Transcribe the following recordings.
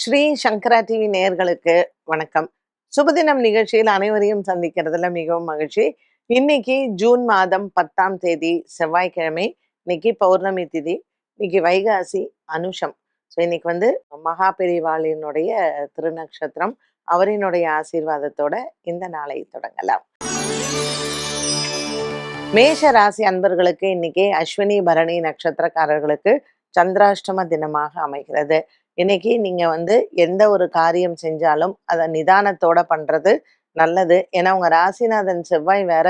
ஸ்ரீ சங்கரா TV நேர்களுக்கு வணக்கம். சுபதினம் நிகழ்ச்சியில் அனைவரையும் சந்திக்கிறதுல மிகவும் மகிழ்ச்சி. இன்னைக்கு ஜூன் மாதம் பத்தாம் தேதி செவ்வாய்க்கிழமை இன்னைக்கு பௌர்ணமி திதி இன்னைக்கு வைகாசி அனுஷம். ஸோ இன்னைக்கு வந்து மகா பெரிவாளினுடைய திருநக்ஷத்திரம் அவரினுடைய ஆசீர்வாதத்தோட இந்த நாளை தொடங்கலாம். மேஷ ராசி அன்பர்களுக்கு இன்னைக்கு அஸ்வினி பரணி நட்சத்திரக்காரர்களுக்கு சந்திராஷ்டம தினமாக அமைகிறது. இன்னைக்கு நீங்க வந்து எந்த ஒரு காரியம் செஞ்சாலும் அதை நிதானத்தோட பண்றது நல்லது. ஏன்னா உங்க ராசிநாதன் செவ்வாய் வேற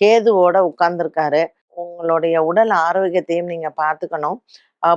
கேதுவோட உட்கார்ந்துருக்காரு. உங்களுடைய உடல் ஆரோக்கியத்தையும் நீங்க பார்த்துக்கணும்.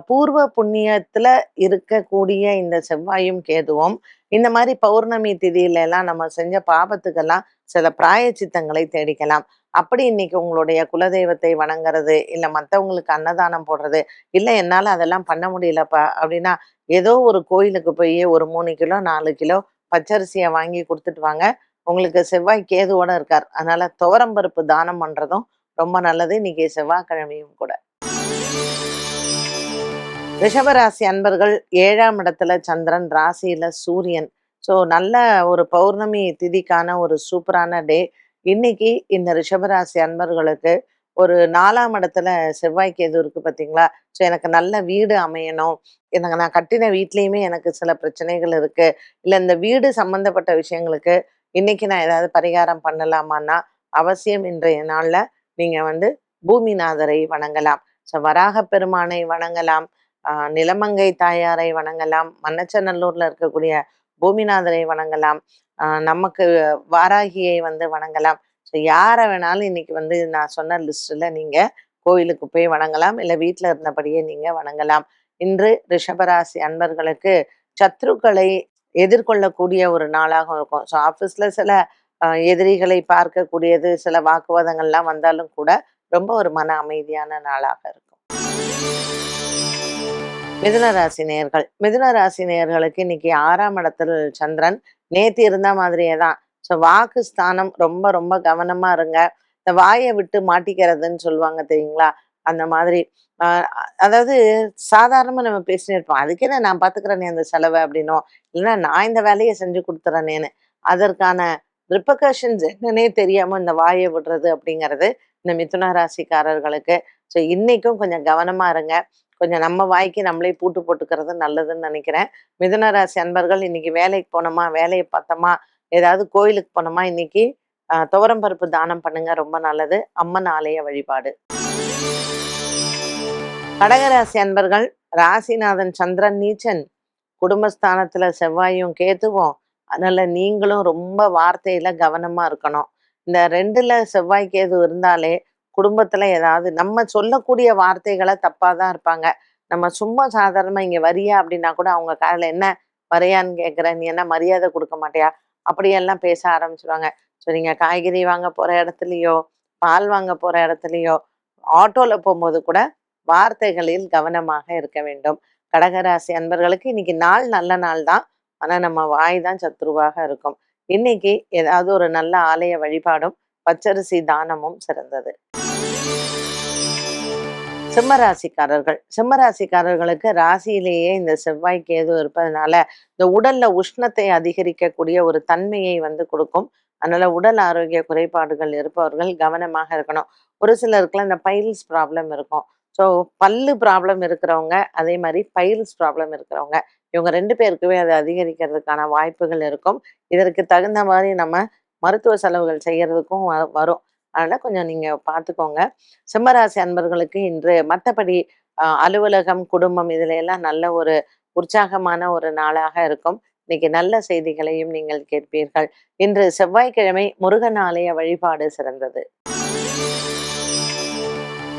பூர்வ புண்ணியத்துல இருக்கக்கூடிய இந்த செவ்வாயும் கேதுவும் இந்த மாதிரி பௌர்ணமி திதியில எல்லாம் நம்ம செஞ்ச பாபத்துக்கெல்லாம் சில பிராயச்சித்தங்களை தேடிக்கலாம். அப்படி இன்னைக்கு உங்களுடைய குலதெய்வத்தை வணங்குறது இல்லை மற்றவங்களுக்கு அன்னதானம் போடுறது இல்லை என்னால் அதெல்லாம் பண்ண முடியலப்பா அப்படின்னா ஏதோ ஒரு கோயிலுக்கு போய் ஒரு மூணு கிலோ நாலு கிலோ பச்சரிசியை வாங்கி கொடுத்துட்டு வாங்க. உங்களுக்கு செவ்வாய் கேதுவோட இருக்கார். அதனால துவரம்பருப்பு தானம் பண்றதும் ரொம்ப நல்லது. இன்னைக்கு செவ்வாய்க்கிழமையும் கூட. ரிஷபராசி அன்பர்கள் ஏழாம் இடத்துல சந்திரன் ராசியில சூரியன். ஸோ நல்ல ஒரு பௌர்ணமி திதிக்கான ஒரு சூப்பரான டே. இன்னைக்கு இந்த ரிஷபராசி அன்பர்களுக்கு ஒரு நாலாம் இடத்துல செவ்வாய்க்கு எதுவும் இருக்கு பார்த்தீங்களா? ஸோ எனக்கு நல்ல வீடு அமையணும். எனக்கு நான் கட்டின வீட்லேயுமே எனக்கு சில பிரச்சனைகள் இருக்கு. இல்லை இந்த வீடு சம்பந்தப்பட்ட விஷயங்களுக்கு இன்னைக்கு நான் ஏதாவது பரிகாரம் பண்ணலாமான்னா அவசியம் இன்றைய நாளில் நீங்கள் வந்து பூமிநாதரை வணங்கலாம். ஸோ வராக பெருமானை வணங்கலாம். நிலமங்கை தாயாரை வணங்கலாம். மன்னச்சநல்லூர்ல இருக்கக்கூடிய பூமிநாதரை வணங்கலாம். நமக்கு வாராகியை வந்து வணங்கலாம். யாரை வேணாலும் இன்னைக்கு வந்து நான் சொன்ன லிஸ்ட்ல நீங்க கோயிலுக்கு போய் வணங்கலாம். இல்லை வீட்டில் இருந்தபடியே நீங்க வணங்கலாம். இன்று ரிஷபராசி அன்பர்களுக்கு சத்ருக்களை எதிர்கொள்ளக்கூடிய ஒரு நாளாகவும் இருக்கும். ஸோ ஆஃபீஸில் சில எதிரிகளை பார்க்கக்கூடியது சில வாக்குவாதங்கள்லாம் வந்தாலும் கூட ரொம்ப ஒரு மன அமைதியான நாளாக இருக்கும். மிதுன ராசி நேயர்கள். மிதுன ராசி நேயர்களுக்கு இன்னைக்கு ஆறாம் இடத்தில் சந்திரன். நேத்து இருந்த மாதிரியே தான். ஸோ வாக்கு ஸ்தானம் ரொம்ப ரொம்ப கவனமா இருங்க. இந்த வாயை விட்டு மாட்டிக்கிறதுன்னு சொல்லுவாங்க தெரியுங்களா? அந்த மாதிரி. அதாவது சாதாரணமா நம்ம பேசினே இருப்போம். நான் பாத்துக்கிறேனே அந்த செலவை அப்படின்னோ இல்லைன்னா நான் இந்த வேலையை செஞ்சு கொடுத்துறேனேன்னு. அதற்கான ரிப்பகர்ஷன்ஸ் என்னன்னே தெரியாம இந்த வாயை விடுறது அப்படிங்கிறது இந்த மிதுன ராசிக்காரர்களுக்கு. ஸோ இன்னைக்கும் கொஞ்சம் கவனமா இருங்க. கொஞ்சம் நம்ம வாய்க்கு நம்மளே பூட்டு போட்டுக்கிறது நல்லதுன்னு நினைக்கிறேன். மிதுன ராசி அன்பர்கள் இன்னைக்கு வேலைக்கு போனோமா? வேலையை பார்த்தோமா? ஏதாவது கோயிலுக்கு போனோமா இன்னைக்கு? துவரம் பருப்பு தானம் பண்ணுங்க ரொம்ப நல்லது. அம்மன் ஆலய வழிபாடு. கடகராசி அன்பர்கள் ராசிநாதன் சந்திரன் நீச்சன் குடும்பஸ்தானத்துல செவ்வாயும் கேத்துவோம் அதனால நீங்களும் ரொம்ப வார்த்தையில கவனமா இருக்கணும். இந்த ரெண்டுல செவ்வாய் கேது இருந்தாலே குடும்பத்துல ஏதாவது நம்ம சொல்லக்கூடிய வார்த்தைகளை தப்பா தான் இருப்பாங்க. நம்ம சும்மா சாதாரணமா இங்க வரியா அப்படின்னா கூட அவங்க காதுல என்ன வரையான்னு கேக்குற? நீ என்ன மரியாதை கொடுக்க மாட்டியா? அப்படியெல்லாம் பேச ஆரம்பிச்சிருவாங்க. ஸோ நீங்கள் காய்கறி வாங்க போற இடத்துலயோ பால் வாங்க போற இடத்துலயோ ஆட்டோல போகும்போது கூட வார்த்தைகளில் கவனமாக இருக்க வேண்டும். கடகராசி அன்பர்களுக்கு இன்னைக்கு நாள் நல்ல நாள் தான். ஆனா நம்ம வாய் தான் சத்ருவாக இருக்கும். இன்னைக்கு ஏதாவது ஒரு நல்ல ஆலய வழிபாடும் பச்சரிசி தானமும் சிறந்தது. சிம்மராசிக்காரர்கள். சிம்மராசிக்காரர்களுக்கு ராசியிலேயே இந்த செவ்வாய் கேது இருப்பதனால இந்த உடல்ல உஷ்ணத்தை அதிகரிக்கக்கூடிய ஒரு தன்மையை வந்து கொடுக்கும். அதனால உடல் ஆரோக்கிய குறைபாடுகள் இருப்பவர்கள் கவனமாக இருக்கணும். ஒரு சிலருக்குலாம் இந்த பைல்ஸ் ப்ராப்ளம் இருக்கும். ஸோ பல்லு ப்ராப்ளம் இருக்கிறவங்க அதே மாதிரி பைல்ஸ் ப்ராப்ளம் இருக்கிறவங்க இவங்க ரெண்டு பேருக்குமே அது அதிகரிக்கிறதுக்கான வாய்ப்புகள் இருக்கும். இதற்கு தகுந்த மாதிரி நம்ம மருத்துவ செலவுகள் செய்யறதுக்கும் வ- வரும். அதனால கொஞ்சம் நீங்க பார்த்துக்கோங்க. சிம்மராசி அன்பர்களுக்கு இன்று மற்றபடி அலுவலகம் குடும்பம் இதுல எல்லாம் நல்ல ஒரு உற்சாகமான ஒரு நாளாக இருக்கும். இன்னைக்கு நல்ல செய்திகளையும் நீங்கள் கேட்பீர்கள். இன்று செவ்வாய்க்கிழமை முருகன் ஆலய வழிபாடு சிறந்தது.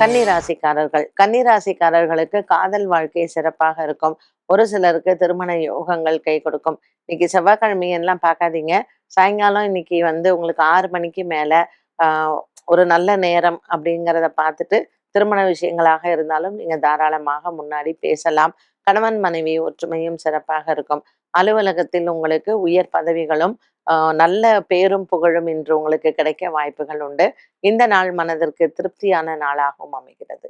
கன்னிராசிக்காரர்கள். கன்னிராசிக்காரர்களுக்கு காதல் வாழ்க்கை சிறப்பாக இருக்கும். ஒரு சிலருக்கு திருமண யோகங்கள் கை கொடுக்கும். இன்னைக்கு செவ்வாய்க்கிழமையெல்லாம் பார்க்காதீங்க. சாயங்காலம் இன்னைக்கு வந்து உங்களுக்கு ஆறு மணிக்கு மேலே ஒரு நல்ல நேரம் அப்படிங்கிறத பார்த்துட்டு திருமண விஷயங்களாக இருந்தாலும் நீங்க தாராளமாக முன்னாடி பேசலாம். கணவன் மனைவி ஒற்றுமையும் சிறப்பாக இருக்கும். அலுவலகத்தில் உங்களுக்கு உயர் பதவிகளும் நல்ல பேரும் புகழும் இன்று உங்களுக்கு கிடைக்க வாய்ப்புகள் உண்டு. இந்த நாள் மனதிற்கு திருப்தியான நாளாகவும் அமைகிறது.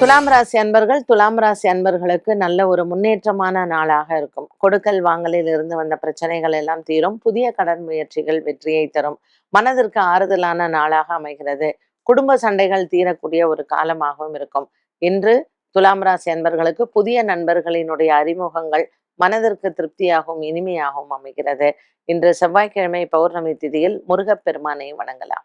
துலாம் ராசி அன்பர்கள் துலாம் ராசி அன்பர்களுக்கு நல்ல ஒரு முன்னேற்றமான நாளாக இருக்கும். கொடுக்கல் வாங்கலில் இருந்து வந்த பிரச்சனைகள் எல்லாம் தீரும். புதிய கடன் முயற்சிகள் வெற்றியை தரும். மனதிற்கு ஆறுதலான நாளாக அமைகிறது. குடும்ப சண்டைகள் தீரக்கூடிய ஒரு காலமாகவும் இருக்கும். இன்று துலாம் ராசி அன்பர்களுக்கு புதிய நண்பர்களினுடைய அறிமுகங்கள் மனதிற்கு திருப்தியாகவும் இனிமையாகவும் அமைகிறது. இன்று செவ்வாய்க்கிழமை பௌர்ணமி திதியில் முருகப்பெருமானை வணங்கலாம்.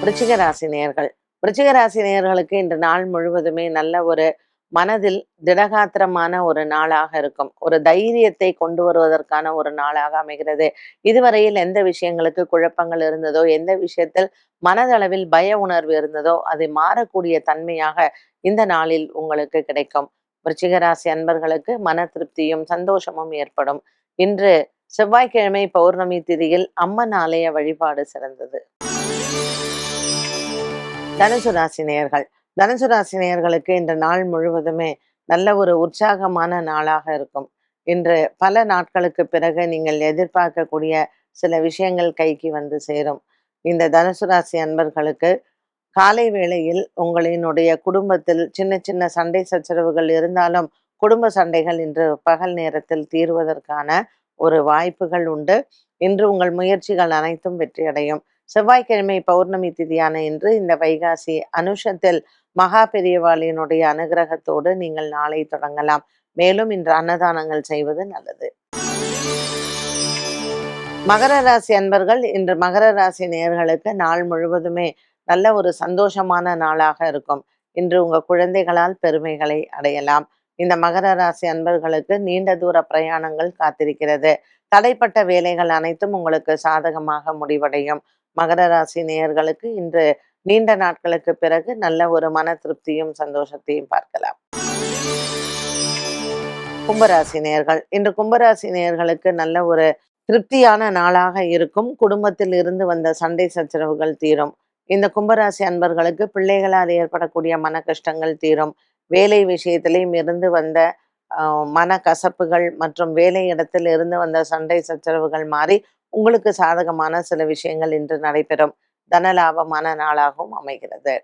விருச்சிக ராசி நேர்கள் விருச்சிகராசி நேயர்களுக்கு இன்று நாள் முழுவதுமே நல்ல ஒரு மனதில் திடகாத்திரமான ஒரு நாளாக இருக்கும். ஒரு தைரியத்தை கொண்டு வருவதற்கான ஒரு நாளாக அமைகிறது. இதுவரையில் எந்த விஷயங்களுக்கு குழப்பங்கள் இருந்ததோ எந்த விஷயத்தில் மனதளவில் பய உணர்வு இருந்ததோ அது மாறக்கூடிய தன்மையாக இந்த நாளில் உங்களுக்கு கிடைக்கும். விருச்சிகராசி அன்பர்களுக்கு மன திருப்தியும் சந்தோஷமும் ஏற்படும். இன்று செவ்வாய்க்கிழமை பௌர்ணமி திதியில் அம்மன் ஆலய வழிபாடு சிறந்தது. தனுசு ராசி நேயர்கள். தனுசு ராசி நேயர்களுக்கு இந்த நாள் முழுவதுமே நல்ல ஒரு உற்சாகமான நாளாக இருக்கும். இன்று பல நாட்களுக்கு பிறகு நீங்கள் எதிர்பார்க்கக்கூடிய சில விஷயங்கள் கைக்கு வந்து சேரும். இந்த தனுசு ராசி அன்பர்களுக்கு காலை வேளையில் உங்களினுடைய குடும்பத்தில் சின்ன சின்ன சண்டை சச்சரவுகள் இருந்தாலும் குடும்ப சண்டைகள் இன்று பகல் நேரத்தில் தீர்வதற்கான ஒரு வாய்ப்புகள் உண்டு. இன்று உங்கள் முயற்சிகள் அனைத்தும் வெற்றியடையும். செவ்வாய்க்கிழமை பௌர்ணமி திதியான இன்று இந்த வைகாசி அனுஷத்தில் மகா பெரியவாளியினுடைய அனுகிரகத்தோடு நீங்கள் நாளை தொடங்கலாம். மேலும் இன்று அன்னதானங்கள் செய்வது நல்லது. மகர ராசி அன்பர்கள் இன்று மகர ராசி நேயர்களுக்கு நாள் முழுவதுமே நல்ல ஒரு சந்தோஷமான நாளாக இருக்கும். இன்று உங்க குழந்தைகளால் பெருமைகளை அடையலாம். இந்த மகர ராசி அன்பர்களுக்கு நீண்ட தூர பிரயாணங்கள் காத்திருக்கிறது. தடைப்பட்ட வேலைகள் அனைத்தும் உங்களுக்கு சாதகமாக முடிவடையும். மகர ராசி நேயர்களுக்கு இன்று நீண்ட நாட்களுக்கு பிறகு நல்ல ஒரு மன திருப்தியும் சந்தோஷத்தையும் பார்க்கலாம். கும்பராசி நேயர்கள். இன்று கும்பராசி நேயர்களுக்கு நல்ல ஒரு திருப்தியான நாளாக இருக்கும். குடும்பத்தில் இருந்து வந்த சண்டை சச்சரவுகள் தீரும். இந்த கும்பராசி அன்பர்களுக்கு பிள்ளைகளால் ஏற்படக்கூடிய மன கஷ்டங்கள் தீரும். வேலை விஷயத்திலையும் இருந்து வந்த மன கசப்புகள் மற்றும் வேலை இடத்தில் இருந்து வந்த சண்டை சச்சரவுகள் மாறி உங்களுக்கு சாதகமான சில விஷயங்கள் இன்று நடைபெறும். தனலாபமான நாளாகவும் அமைகிறது.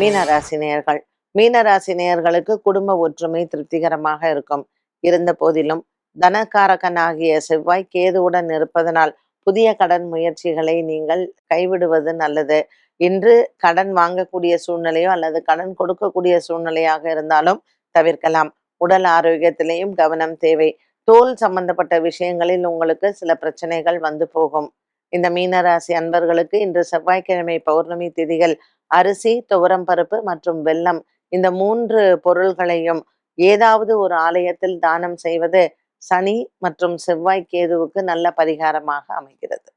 மீனராசி நேயர்கள். மீனராசி நேயர்களுக்கு குடும்ப ஒற்றுமை திருப்திகரமாக இருக்கும். இருந்த போதிலும் தனக்காரகனாகிய செவ்வாய் கேதுவுடன் இருப்பதனால் புதிய கடன் முயற்சிகளை நீங்கள் கைவிடுவது நல்லது. இன்று கடன் வாங்கக்கூடிய சூழ்நிலையோ அல்லது கடன் கொடுக்கக்கூடிய சூழ்நிலையாக இருந்தாலும் தவிர்க்கலாம். உடல் ஆரோக்கியத்திலேயும் கவனம் தேவை. தோல் சம்பந்தப்பட்ட விஷயங்களில் உங்களுக்கு சில பிரச்சனைகள் வந்து போகும். இந்த மீனராசி அன்பர்களுக்கு இன்று செவ்வாய்க்கிழமை பௌர்ணமி திதிகள் அரிசி துவரம் பருப்பு மற்றும் வெல்லம் இந்த மூன்று பொருள்களையும் ஏதாவது ஒரு ஆலயத்தில் தானம் செய்வது சனி மற்றும் செவ்வாய் கேதுவுக்கு நல்ல பரிகாரமாக அமைகிறது.